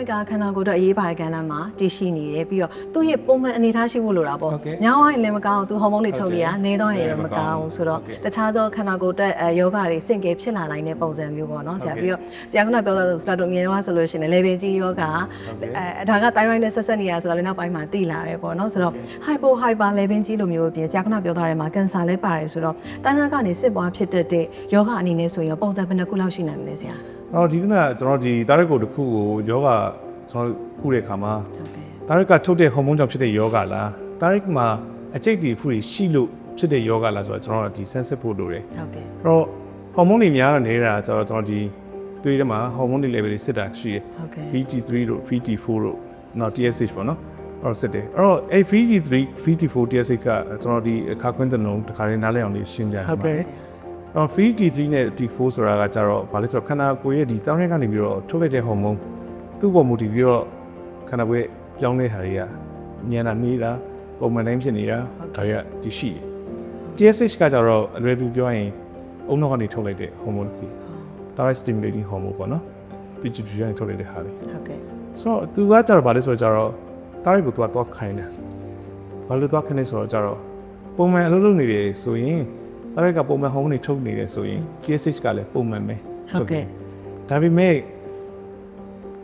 ရိုက်ကခန္ဓာကိုယ်တော့အရေးပါတဲ့ကဏ္ဍမှာတည်ရှိနေတယ်ပြီးတော့သူ့ရဲ့ပုံမှန်အနေအထားရှိဖို့လိုတာပေါ့ဟုတ်ကဲ့ညောင်းဝိုင်းလည်းမကောင်းသူဟော်မုန်းတွေထုတ်ပြရဟုတ်တယ်နေတော့ရင်နေလည်းမမကောကောင်းင်းဘူးဘူးဆိုတော့ဟုတ်ကဲ့တခြားသောခန္ဓာကိုယ်တက်ယောဂတွေစင်ကဲဖြစ်လာနိုင်တဲ့ပုံစံမျိုးပေါ့နော်ဆရာဟုတ်ကဲ့ပြီးတော့ဆရာကပြောသလိုဆိုတော့အမြင်တော့ဆိုလို့ရှိရင် level ကြီးယောဂကဲ့အဲဒါက thyroid နဲ့ဆက်ဆက်နေရဆိုတာလည်းနောက်ပိုင်းမှာသိလာတယ်ပေါ့နော်ဆိုတော့ hypo hyper level ကြီးလိုမျိုးအပြင်ဆရာကပြောထားတယ်မှာ cancer လည်းပါတယ်ဆိုတော့ thyroid ကနေစစ်ပွားဖြစ်တတ်တဲ့ယောဂအနေနဲ့ဆိုရင်ပုံစံဘယ်နှခုလောက်ရှိနိုင်မလဲဆရာ အော်ဒီကနေ့ကျွန်တော်ဒီတာရက်ကိုတစ်ခုကိုယောဂကျွန်တော်ခုတဲ့ခါမှာဟုတ်ကဲ့တာရက်ကထုတ်တဲ့ဟော်မုန်းကြောင့်ဖြစ်တဲ့ယောဂလားတာရက်မှာအကျိတ်တွေဖူတွေရှိလို့ဖြစ်တဲ့ယောဂလားဆိုတော့ကျွန်တော်တို့ဒီ sensitive ဖို့လိုတယ်ဟုတ်ကဲ့အဲ့တော့ဟော်မုန်းတွေများနေတာဆိုတော့ကျွန်တော်ဒီသွေးထဲမှာဟော်မုန်းတွေ level တွေစစ်တာရှိတယ်ဟုတ်ကဲ့ VT3 တို့ VT4 တို့နော် TSH ပေါ့နော်အဲ့တော့စစ်တယ်အဲ့တော့အဲ့ VT3 VT4 TSH ကကျွန်တော်ဒီအခါခွင်းတလုံးတစ်ခါလေးနားလည်အောင်လေးရှင်းပြရအောင်အဲ့ တော့ VT3 နဲ့ T4 ဆိုတာကကြတော့ဗာလဲဆိုတော့ခန္ဓာကိုယ်ရဲ့ဒီတောင်းရက်ကနေပြီးတော့ထုတ်လိုက်တဲ့ဟော်မုန်းသူ့ပေါ်မူတည်ပြီးတော့ခန္ဓာကိုယ်ရဲ့ပြောင်းလဲဟာတွေကညံတာနေတာပုံမှန်တိုင်းဖြစ်နေတာဒါရဒီရှိတယ် TSH ကကြတော့အလွယ်တူပြောရင်အုံနောက်ကနေထုတ်လိုက်တဲ့ဟော်မုန်းပြီး thyroid stimulating hormone ပေါ့နော် PGP ကနေထုတ်လိုက်တဲ့ဟာတွေဟုတ်ကဲ့ဆိုတော့သူကကြတော့ဗာလဲဆိုတော့ကြတော့ thyroid ကိုသူကတော့ခိုင်းတယ်ဘာလို့တော့ခိုင်းလဲဆိုတော့ကြတော့ပုံမှန်အလုပ်လုပ်နေတယ်ဆိုရင် thyroid ကပုံမှန် hormone တွေထုတ်နေတယ်ဆိုရင် TSH ကလည်းပုံမှန်ပဲဟုတ်ကဲ့ဒါပေမဲ့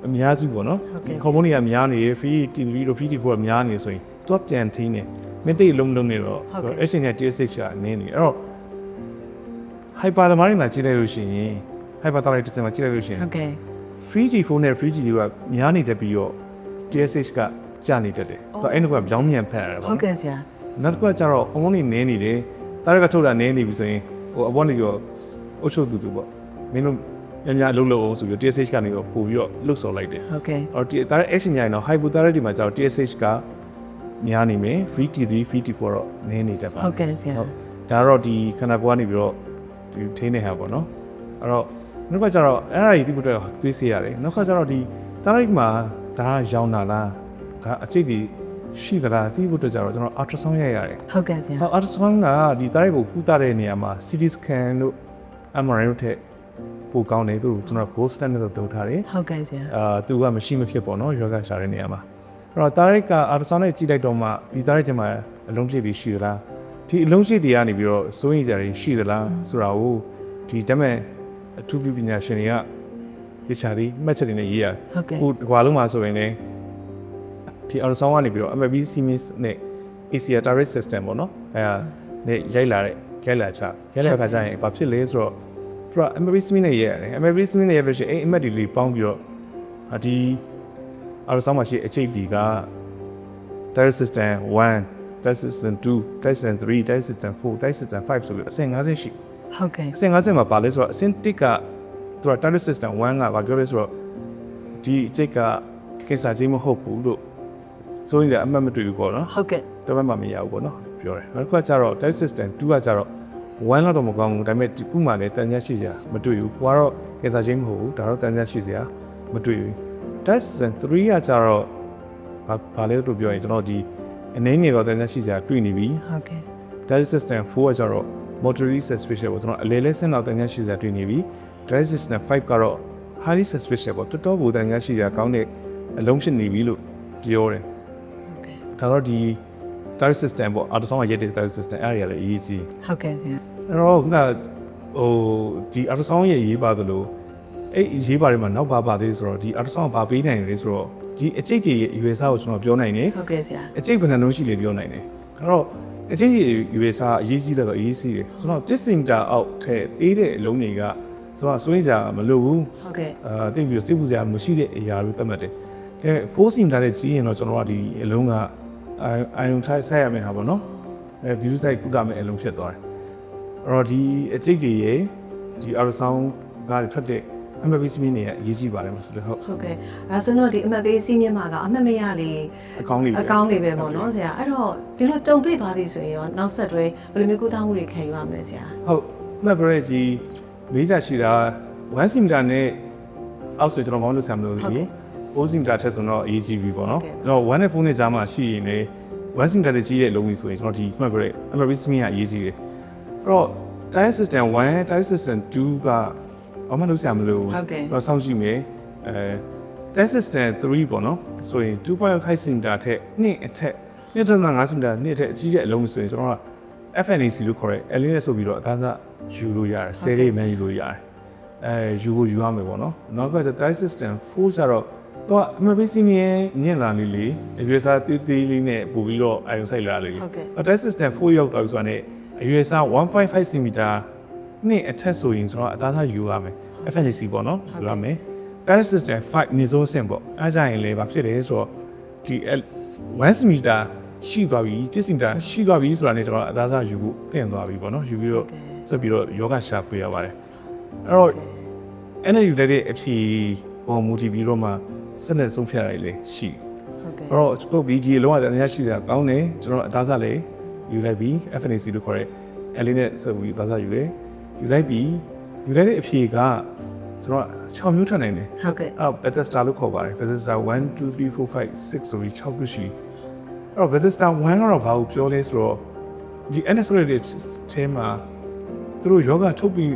အများစုပေါ့နော်ဟုတ်ကဲ့ဟော်မုန်းတွေကများနေတယ် FT3 တို့ FT4 ကများနေဆိုရင်သူကပြန်ထိန်းတယ်မင်းသိလုံးလုံးနေတော့ဟုတ်ကဲ့အဲ့ရှင်က TSH ကနင်းနေအဲ့တော့ hyper သမားတွေမှာကြည့်လိုက်လို့ရှိရင် hyperthyroidism မှာကြည့်လိုက်လို့ရှိရင်ဟုတ်ကဲ့ free G4 နဲ့ free G2 ကများနေတတ်ပြီးတော့ TSH ကကျနေတတ်တယ်။ဆိုတော့အဲ့ဒီကပြောင်းမြန်ဖက်ရတယ်ပေါ့ဟုတ်နော်ကဲ့ဆရာ။နောက်တစ်ခုကကျတော့ဟော်မုန်းတွေနည်းနေတယ်။ တာရကထုတ်တာနည်းနေပြီဆိုရင်ဟိုအပေါ်နေရောအုပ်ချုပ်သူတူပေါ့။မင်းတို့ညညအလုပ်လုပ်အောင်ဆိုပြီး TSH ကနေတော့ပို့ပြီးတော့လှုပ်ဆော်လိုက်တယ်ဟုတ်ကဲ့။အော်ဒီတာရ action ညာရင်တော့ hypothyroid ဒီမှာကျတော့ TSH ကများနေမယ်။ free T3 free T4 တော့နည်းနေတတ်ပါဟုတ်ကဲ့ဆရာဟုတ်ဒါတော့ဒီခန္ဓာကိုယ်ကနေပြီးတော့ဒီထိန်းနေဟာပေါ့နော်အဲ့တော့နောက်ကကျတော့အဲ့ဒါကြီးဒီဘက်တော့တွေးစီရတယ်နောက်ကကျတော့ဒီတာရိုက်မှာဒါကရောင်းတာလားဒါအချိတ်ဒီ ရှိသလားဒီဘက်တော့ကျတော့ကျွန်တော် ultrasound ရိုက်ရတယ်ဟုတ်ကဲ့ဆရာဟော ultrasound ကဒီတာရိုက်ကိုကုသတဲ့နေရာမှာ CT scan တို့ MRI တို့ထက်ပိုကောင်းတယ်သူတို့ကျွန်တော် gold standard လို့သုံးထားတယ်ဟုတ်ကဲ့ဆရာအာသူကမရှိမဖြစ်ပေါ့နော်ယောဂရှာတဲ့နေရာမှာအဲ့တော့တာရိုက်ကအာတဆောင်းနဲ့ကြည့်လိုက်တော့မှဒီတာရိုက်ထဲမှာအလုံးပြည့်ပြီးရှိသလားဒီအလုံးရှိတွေကနေပြီးတော့စိုးရိမ်စရာတွေရှိသလားဆိုတာကိုဒီဓာတ်မဲ့အထူးပြုပညာရှင်တွေကဒီချာဒီမှတ်ချက်တွေနဲ့ရေးရတယ်ဟုတ်ကဲ့ခုဒီကွာလုံးမှာဆိုရင်လည်း ဒီအာတဆောင်းကနေပြီးတော့ MBB Siemens နဲ့ ACR Direct System ပေါ့နော်အဲဒါနဲ့ရိုက်လာတဲ့ရိုက်လာချရိုက်လာတဲ့အခါကျရင်ဘာဖြစ်လဲဆိုတော့သူက MBB Siemens နဲ့ရေးရတယ် MBB Siemens နဲ့ရေးလို့ရှိရင်အဲ့အမတ်ဒီလေးပေါင်းပြီးတော့အာဒီအာတဆောင်းမှာရှိတဲ့အချိတ်ဒီက Direct System 1 Direct System 2 Direct System 3 Direct System 4 Direct System 5ဆိုပြီးအဆင့်50ရှိဟုတ်ကဲ့အဆင့်50မှာပါလဲဆိုတော့အဆင့်1ကသူက Direct System 1ကဘာပြောလဲဆိုတော့ဒီအချိတ်ကကိစ္စချင်းမဟုတ်ဘူးလို့ ဆိုရင်အမှတ်မတွေ့ဘူးပေါ့နော်ဟုတ်ကဲ့တပတ်မှမရဘူးပေါ့နော်ပြောတယ်နောက်တစ်ခါကျတော့ Direct System 2ကကျတော့1လောက်တော့မကောင်းဘူးဒါပေမဲ့ဒီခုမှလည်းတန်ညာရှိစရာမတွေ့ဘူးကိုကတော့ကိစ္စချင်းမဟုတ်ဘူးဒါတော့တန်ညာရှိစရာမတွေ့ဘူး Direct System 3ကကျတော့ဘာဘာလဲလို့ပြောရင်ကျွန်တော်ဒီအနေငယ်တော့တန်ညာရှိစရာတွေ့နေပြီဟုတ်ကဲ့ Direct System 4ကကျတော့ motorly suspicious ပေါ့ကျွန်တော်အလဲလဲစင်းတော့တန်ညာရှိစရာတွေ့နေပြီ Direct System 5ကတော့ highly suspicious ပေါ့တော်တော်ကိုတန်ညာရှိစရာကောင်းတဲ့အလုံးဖြစ်နေပြီလို့ပြောတယ်ဟုတ်ကဲ့ ဒါတော့ဒီ direct system ပေါ့အာတဆောင်ကရက်တဲ့ direct system အဲ့ဒါရလည်းအရေးကြီးဟုတ်ကဲ့ဆရာအဲ့တော့ခုနကဟိုဒီအာတဆောင်ရဲ့ရေးပါသလိုအဲ့ရေးပါတယ်မှာနောက်ပါပါသေးဆိုတော့ဒီအာတဆောင်ကဘာပေးနိုင်လဲဆိုတော့ဒီအကျိတ်ကြီးရဲ့ရွေးစားကိုကျွန်တော်ပြောနိုင်တယ်ဟုတ်ကဲ့ဆရာအကျိတ်ဘယ်နှလုံးရှိလဲပြောနိုင်တယ်အဲ့တော့အကျိတ်ကြီးရွေးစားအရေးကြီးတယ်တော့အရေးကြီးတယ်ဆိုတော့ distinct အောက်ထဲသေးတဲ့အလုံးတွေကဆိုတော့ဆွေးစရာမလိုဘူးဟုတ်ကဲ့အာတိတ်ပြီးတော့စိတ်ပူစရာမရှိတဲ့အရာတွေသတ်မှတ်တယ်။ကဲ four sim ထားတဲ့ကြီးရင်တော့ကျွန်တော်ကဒီအလုံးက အာအာယုံထားဆက်ရမယ်ဟာပေါ့နော်။အဲ view site ကုသမယ်အလုံးဖြစ်သွားတယ်။အဲ့တော့ဒီအကျိတ်တွေရေဒီ ultrasound ကထွက်တဲ့ MBC မင်းတွေကအရေးကြီးပါတယ်မဆိုလို့ဟုတ်ဟုတ်ကဲ့အဲဆိုတော့ဒီအမတ်ပေးစီးမြင့်မှာကအမတ်မရလေအကောင်းလေးပဲအကောင်းလေးပဲပေါ့နော်ဆရာအဲ့တော့ဒီလိုတုံပိတ်ပါပြီဆိုရင်ရောနောက်ဆက်တွဲဘယ်လိုမျိုးကုသမှုတွေခံယူရမလဲဆရာဟုတ်မှတ်ပြရဲကြီးလေးစားရှိတာ1 sim နဲ့အောက်ဆိုကျွန်တော်မောင်းလို့ဆံမလို့ဟုတ်ကဲ့ဒီ 4 sim ထက်ဆိုတော့ AGV ပေါ့နော်ဟုတ်ကဲ့ကျွန်တော်1နဲ့4နဲ့ကြားမှာရှိရင်လေ1 sim နဲ့ကြီးတဲ့လုံးကြီးဆိုရင်ကျွန်တော်ဒီမှတ်ပြရဲ MRI sim ကအရေးကြီးတယ်အဲ့တော့ tire system 1 tire system 2ကဘာမှလုပ်ဆံမလို့ဟုတ်ကဲ့တော့စောင့်ကြည့်မယ်အဲ test system 3ပေါ့နော်ဆိုရင်2.5 cm ထက်နှစ်အထက်2.5 cm နှစ်အထက်အကြီးတဲ့အလုံးဆိုရင်ကျွန်တော်က FNAC လို့ခေါ်တဲ့ LNS ဆိုပြီးတော့အသားစားယူလို့ရတယ်ဆယ်လေးမှန်းယူလို့ရတယ်အဲယူဖို့ယူရမယ်ပေါ့နော်နောက်ကကျ test system 4ကျတော့ တော့ MPC မြင်မြင်လာနေလေအရွယ်စားတေးသေးလေးနဲ့ပို့ပြီးတော့အယုံဆိုင်လာလေဟုတ်ကဲ့ test system 4ရောက်တော့ဆိုတာနဲ့အရွယ်စား1.5 cm နှစ်အထက်ဆိုရင်ကျွန်တော်အသားစားယူရမယ် FNAC ပေါ့နော်ယူရမယ် Current system 5 nizo sim ပေါ့အားကြရင်လည်းဘာဖြစ်လဲဆိုတော့ဒီ1 cm ရှိသွားပြီ1 cm ရှိသွားပြီဆိုတာနဲ့ကျွန်တော်အသားစားယူဖို့တင့်သွားပြီပေါ့နော်ယူပြီးတော့ဆက်ပြီးတော့ယောဂရှာပေးရပါတယ်အဲ့တော့အဲ့နဲ့ယူလိုက်တဲ့အဖြေပေါ်မူတည်ပြီးတော့မှ စနစ်ဆုံးဖြတ်ရတယ်လေရှိဟုတ်ကဲ့အဲ့တော့ပုတ်ပြီးဒီအလုံးဝတန်ရရှိတာကောင်းတယ်ကျွန်တော်အသားစားလေးယူလိုက်ပြီး FNAC လို့ခေါ်တဲ့အဲ့လေးနဲ့ဆက်ပြီးအသားစားယူတယ်ယူလိုက်ပြီးယူလိုက်တဲ့အဖြေကကျွန်တော်6မျိုးထပ်နိုင်တယ်ဟုတ်ကဲ့အော် Bethesda လို့ခေါ်ပါတယ် Bethesda 1 2 3 4 5 6ဆိုပြီး6ခုရှိအဲ့တော့ Bethesda 1ကတော့ဘာကိုပြောလဲဆိုတော့ဒီ NSRD ထဲမှာသူတို့ယောဂထုတ်ပြီး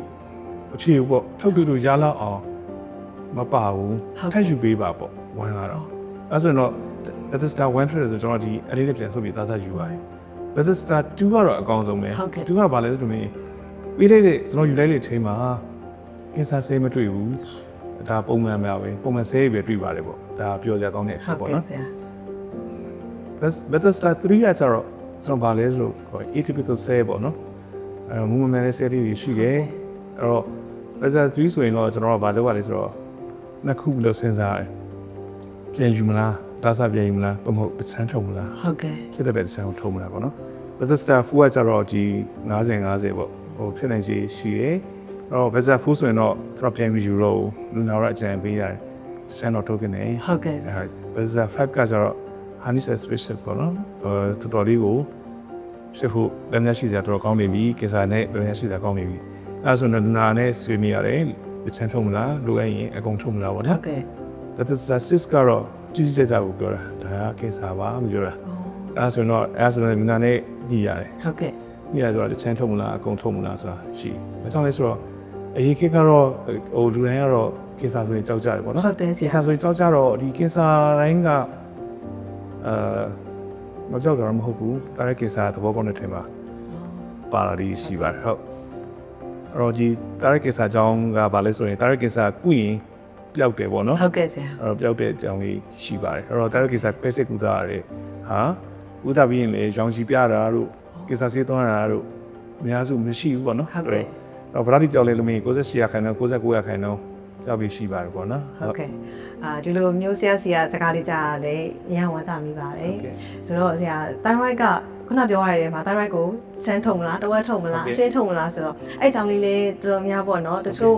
အဖြေပေါ့ထုတ်ပြီးလို့ရလောက်အောင် မပါဘူးထပ်ယူပေးပါပေါ့1ကတော့အဲ့ဆိုတော့ Bethesda 1ထွက်တယ်ဆိုကျွန်တော်ဒီအလေးနဲ့ပြန်ဆုပ်ပြီးသားစားယူပါတယ် Bethesda 2ကတော့အကောင်းဆုံးပဲဟုတ်ကဲ့2ကဘာလဲဆိုတော့ပြီးလိုက်တဲ့ကျွန်တော်ယူလိုက်တဲ့ထဲမှာကင်ဆာဆေးမတွေ့ဘူးဒါပုံမှန်ပဲပဲပုံမှန်ဆဲပဲတွေ့ပါတယ်ပေါ့ဒါပြောကြကောင်းတဲ့အဖြဟုစ်တ်ပေါ့ကဲ့နော်ဆရာ Beth- Bethesda 3ကကျတော့ကျွန်တော်ဗာလဲဆိုတော့ atypical ဆဲပေါ့နော်အဲမူမမှန်တဲ့ဆဲလေးတွေရှိတယ်အဲ့တော့ Bethesda 3ဆိုရင်တော့ကျွန်တော်ကဗာလုပ်ရလဲဆိုတော့ နှစ်ခုလို့စဉ်းစားရတယ်ပြန်ယူမလားဒါစားပြန်ယူမလားဘမဟုတ်ပစမ်းထုံမလားဟုတ်ကဲ့ဖြစ်တဲ့ဘက်တစ်ဆန်းကိုထုံးမလားပေါ့နော် Bethesda 4ကကျတော့ဒီ90 50ပေါ့ဟိုဖြစ်နိုင်ခြေရှိတယ်အဲ့တော့ Bethesda 4ဆိုရင်တော့ကျွန်တော်ပြန်ပြီးယူတော့လူနာရအကြံပေးရတယ်ဆန်တော့ထုတ်ကနေဟုတ်ကဲ့ဆရာအဲ Bethesda 5ကကျတော့ Honey Special ပေါ့နော်အဲတော်တော်လေးကိုဖြစ်ဖို့လက်မျက်ရှိစရာတော်တော်ကောင်းနေပြီကိစ္စနဲ့လက်မျက်ရှိစရာကောင်းနေပြီအဲဆိုတော့လူနာနဲ့ဆွေးနွေးရတယ် ပစံထုံးမလားလိုအပ်ရင်အကုန်ထုံးမလားပေါ့ဟုနော်တ်ကဲ့ Bethesda 6ကတော့ကြီးကြီးကျယ်ကျယ်ကိုပြောတာဒါကကိစ္စပါမပြောတာအဲဆိုတော့အဲဆိုတော့လူနာနဲ့ညှိရတယ်ဟုတ်ကဲ့ညှိရဆိုတော့တစ်ချမ်းထုံးမလားအကုန်ထုံးမလားဆိုတာရှိမဆောင်လဲဆိုတော့အရင်ခေတ်ကတော့ဟိုလူတိုင်းကတော့ကိစ္စဆိုရင်ကြောက်ကြတယ်ပေါ့နော်ဟုတ်တယ်ဆကင်ရာဆာဆိုရင်ကြောက်ကြတော့ဒီကင်ဆာတိုင်းကအာမကြောက်ကြတော့မဟုတ်ဘူးဒါရကင်ဆာသဘောကောင်းတဲ့ထဲမှာပါလာပြီးရှိပါတယ်ဟုတ် အဲ့တော့ဒီဒါရကင်ဆာကြောင်းကဘာလဲဆိုရင်ဒါရကင်ဆာကုရင်ပျောက်တယ်ပေါ့နော်ဟုတ်ကဲ့ဆရာအဲ့တော့ပျောက်တဲ့အကြောင်းလေးရှိပါတယ်အဲ့တော့ဒါရကင်ဆာပဲစစ်ကူတာရတယ်ဟာဥဒပြီးရင်လေရောင်ချီပြတာတို့ကင်ဆာဆေးသွင်းတာတို့အများစုမရှိဘူးပေါ့နော်ဟုတ်ကဲ့တော့ဗလာတိပြောင်းလဲလို့မင်း68ရာခိုင်နှုန်း69ရာခိုင်နှုန်းကြောက်ပြီးရှိပါတယ်ပေါ့နော်ဟုတ်ကဲ့အာဒီလိုမျိုးဆရာစီကစကားလေးကြားရလဲအရင်ဝမ်းသာမိပါတယ်ဆိုတော့ဆရာတိုင်းရိုက်က ခုနပြောရတဲ့မှာတိုင်းရိုက်ကိုစမ်းထုံမလားတဝက်ထုံမလားအရှင်းထုံမလားဆိုတော့အဲ့အကြောင်းလေးလေးတော်တော်များပေါ့နော်တချို့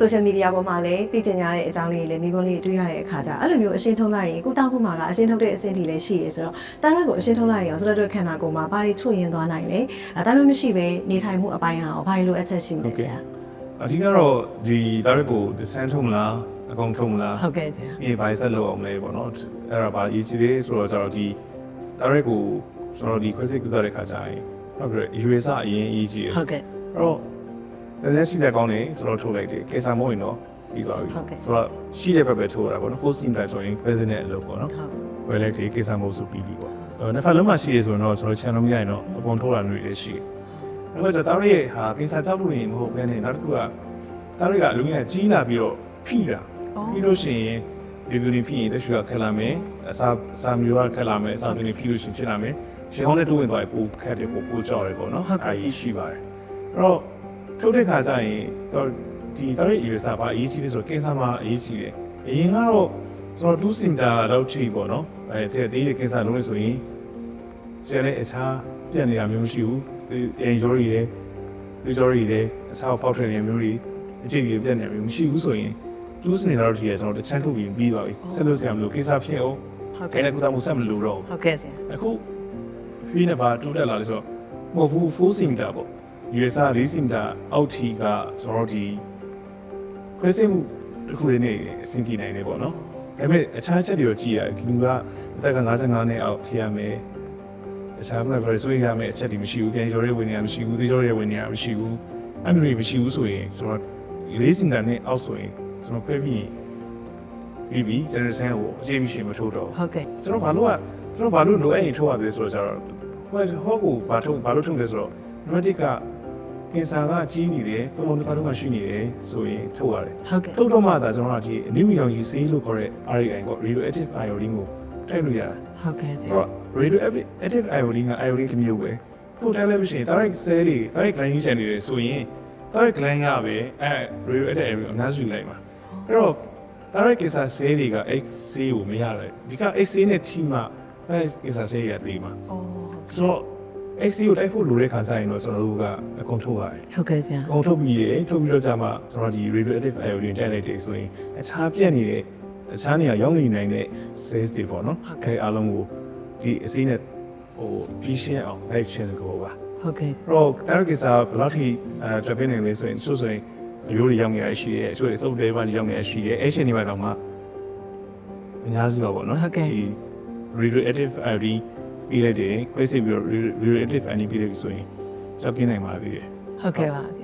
social media ပေါ်မှာလည်းသိကျင်ကြတဲ့အကြောင်းလေးတွေလည်းမိကုန်းလေးတွေ့ရတဲ့အခါကျအဲ့လိုမျိုးအရှင်းထုံလိုက်ရင်ကုသမှုမှာကအရှင်းထုံတဲ့အဆင့်ထိလည်းရှိရဆိုတော့တိုင်းရိုက်ကိုအရှင်းထုံလိုက်ရင်ဆိုတော့ခန္ဓာကိုယ်မှာဘာတွေချွတ်ရင်သွားနိုင်လဲအဲတိုင်းရိုက်မရှိဘဲနေထိုင်မှုအပိုင်းဟာဘာတွေလိုအပ်ချက်ရှိမလဲဆရာအဓိကတော့ဒီဒါရက်ကိုဒီဆန်ထုံးမလားအကုန်ထုံးမလားဟုတ်ကဲ့ဆရာဒီဘိုင်ဆက်လို့အောင်လဲပေါ့နော်အဲ့ဒါပါအရေးကြီးတယ်ဆိုတော့ကျတော့ဒီဒါရက် ကိုကျွန်တော်ဒီခွဲစိတ်ကုသတဲ့ခါကျရင်ဟုတ်ကဲ့ US အရင်အရေးကြီးတယ်ဟုတ်ကဲ့အဲ့တော့တကယ်ရှိတဲ့ကောင်းနေကျွန်တော်ထုတ်လိုက်တယ်ကိစ္စမဟုတ်ရင်တော့ပြီးသွားပြီဟုတ်ကဲ့ဆိုတော့ရှိတဲ့ဘက်ပဲထိုးတာပေါ့နော် full sim တိုင်းဆိုရင်ခွဲစိတ်နဲ့အလုပ်ပေါ့နော်ဟုတ်ဝယ်လိုက်တယ်ကိစ္စမဟုတ်ဆိုပြီးပြီပေါ့အဲနှစ်ဖက်လုံးမှာရှိရဆိုရင်တော့ကျွန်တော် channel မရရင်တော့အကုန်ထိုးတာမျိုးတွေရှိတယ်အဲ့တော့ကျွန်တော်တို့ရဲ့ဟာကိစ္စကြောက်လို့ရင်မဟုတ်ဘဲနဲ့နောက်တစ်ခုကတားရိကအလုံးကြီးကြီးလာပြီးတော့ဖိတာအော်ပြီးလို့ရှိရင်ဒီလိုနေဖိရင်တချို့ကခက်လာမယ်အစာအစာမျိုးကခက်လာမယ်အစာမျိုးတွေဖိလို့ရှိရင်ဖြစ်လာမယ် ရှင်ဟောင်းနဲ့တိုးဝင်သွားရင်ပိုခက်တယ်ပိုပိုကြောက်တယ်ပေါ့နော်အာကြီးရှိပါတယ်အဲ့တော့ထုတ်တဲ့ခါကျရင်ကျွန်တော်ဒီတားရိအရေးစားပါအရေးကြီးတယ်ဆိုတော့ကိစ္စမှာအရေးကြီးတယ်အရင်ကတော့ကျွန်တော်2စင်တာလောက်ချိပေါ့နော်အဲဒီတေးတဲ့ကိစ္စလုံးလို့ဆိုရင်ဆယ်နဲ့အစားပြက်နေတာမျိုးမရှိဘူးအင်ဂျော်ရီတွေဒီဂျော်ရီတွေအစားပေါက်ထွက်နေမျိုးတွေအကြည့်ကြီးပြက်နေမျိုးမရှိဘူးဆိုရင်တူးစနေတော့ဒီကကျွန်တော်တချမ်းထုတ်ပြီးပြီးသွားပြီဆက်လို့ဆရာမလို့ကိစ္စဖြစ်အောင်ဟုတ်ခဲကဲ့နဲ့ကုသမှုဆက်မလို့တော့ဟုတ်ကဲ့ဆရာအခု ဖီးနေပါတိုးတက်လာလို့ဆိုတော့မဟုတ်ဘူး4စင်တာပေါ့ USA 4စင်တာအောက်ထီကကျွန်တော်ဒီခွဲစိတ်မှုတစ်ခုလေးနဲ့အဆင်ပြေနိုင်တယ်ပေါ့နော်ဒါပေမဲ့အခြားချက်တွေကိုကြည့်ရတယ်လူကအသက်က55နှစ်အောက်ဖြစ်ရမယ်အခြားဘယ်လိုဆိုရမယ်အချက်တွေမရှိဘူးပြန်ကျော်ရဲဝင်နေရမရှိဘူးသေးကျော်ရဲဝင်နေရမရှိဘူးအဲ့လိုတွေမရှိဘူးဆိုရင်ကျွန်တော်လေးစင်တာနဲ့အောက်ဆိုရင်ကျွန်တော်ပဲပြီးပြီးပြီး generation ကိုအချိန်မရှိမထိုးတော့ဟုတ်ကဲ့ကျွန်တော်ဘာလို့ကကျွန်တော်ဘာလို့လိုအပ်ရင်ထိုးရသေးဆိုတော့ကျတော့ ဟိုဟောကိုဘာထုတ်ဘာလို့ထုတ်လဲဆိုတော့ pneumatic ကကင်ဆာကကြီးနေတယ်ပုံမှန်တစ်ခါတော့မှရှိနေတယ်ဆိုရင်ထုတ်ရတယ်ဟုတ်ကဲ့ထုတ်တော့မှသာကျွန်တော်ကဒီအနည်းငယ်ကြီးစေးလို့ခေါ်တဲ့ RAI ကို radioactive iodine ကိုတိုက်လို့ရတယ်ဟုတ်ကဲ့ဆအဲ့ရာတော့ radioactive iodine က iodine တစ်မျိုးပဲသူ့တိုင်းလည်းမရှိရင် direct cell တွေ direct gland ကြီးချန်နေတယ်ဆိုရင် direct gland ကပဲအဲ radioactive iodine အများစုယူလိုက်မှာအဲ့တော့ direct cancer cell တွေကအဲ့ဆေးကိုမရတယ်ဒီကအဲ့ဆေးနဲ့ထိမှ direct cancer cell တွေကတေးမှာအော် ဆိုတော့အဲ့ဆေးကိုတိုက်ဖို့လိုတဲ့ခါကျရင်တော့ကျွန်တော်တို့ကအကုန်ထုတ်ရတယ်ဟုတ်ကဲ့ဆရာ။အောင်ထုတ်ပြီးရေထုတ်ပြီးတော့ကြာမှကျွန်တော်ဒီ radioactive iodine တက်လိုက်တယ်ဆိုရင်အခြားပြက်နေတဲ့အခြားနေရာရောက်နေနိုင်တဲ့ cells တွေပေါ့နော်။ခဲအားလုံးကိုဒီအစိမ်းနဲ့ဟိုပြီးရှင်းအောင်လိုက်ရှင်းကိုပါဟုတ်ကဲ့။တော့ target စာဘယ်လောက်ထိအဲ traffic နေလဲဆိုရင်ဆိုဆိုရင်အရိုးတွေရောက်နေရရှိရဲဆိုရင်စုပ်တွေပါရောက်နေရရှိရဲအဲ့ရှင်တွေပါတော့မှအများစုတော့ပေါ့နော်ဒီ radioactive iodine ပြီးလိုက်တယ်ခွဲစိတ်ပြီးတော့ radioactive iodine ပြီးလိုက်ပြီဆိုရင်ကြောက်ကင်းနိုင်ပါသေးတယ်ဟုတ်ကဲ့ပါဆရာ